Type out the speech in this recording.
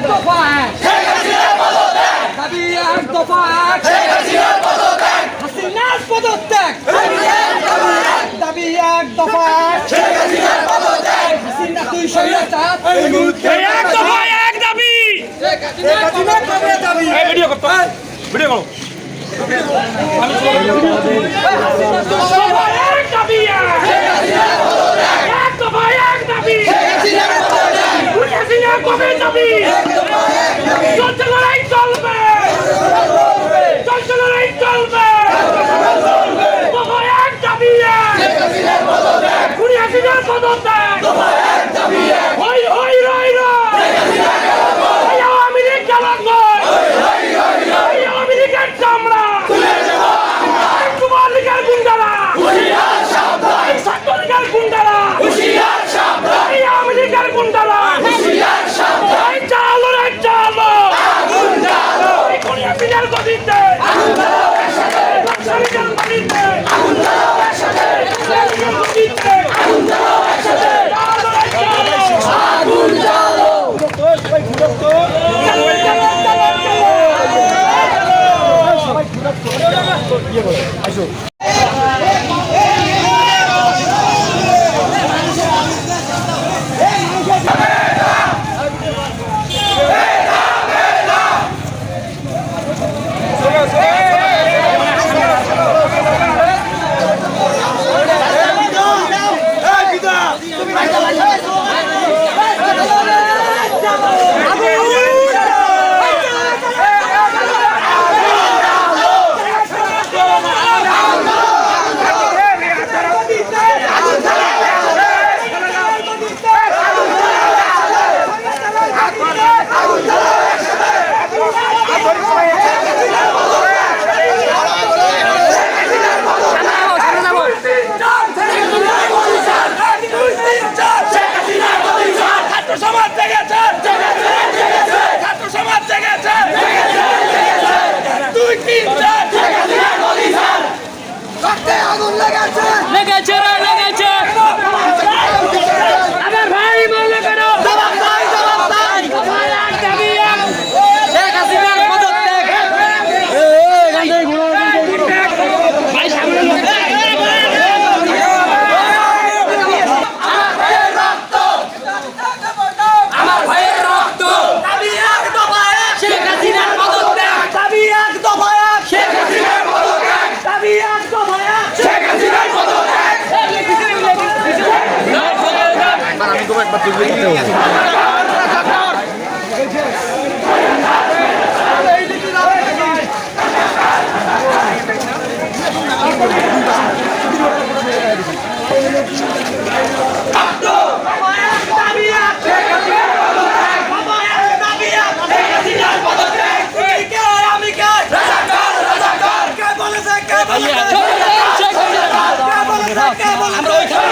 এক দফা পদত্যাগ দাবি এক দফা এক এই এক দফা এক ভিডিও ভিডিও করো। সবাই এক দাবি এক। এক দফা এক দাবি খুনি হাসিনা যাবি চলছে লড়াই চলবে। চলছে লড়াই চলবে। এক দাবি খুনি হাসিনার পদত্যাগ। ছাত্র সমাজ জেগেছে। ছাত্র সমাজ জেগেছে। দুই তিন চার। লেগেছে। রে লেগেছে। আমার ভাই বলে কেন ভাই এক দাবি এক শেখ হাসিনার পদত্যাগ ভাই সামনে লোক। আমার ভাইয়ের রক্ত। দাবি এক দফা এক শেখ হাসিনার পদত্যাগ। দাবি এক দফা এক শেখ হাসিনার পদত্যাগ। দাবি এক দফা এক শেখ হাসিনার পদত্যাগ। আমরা ওইখানে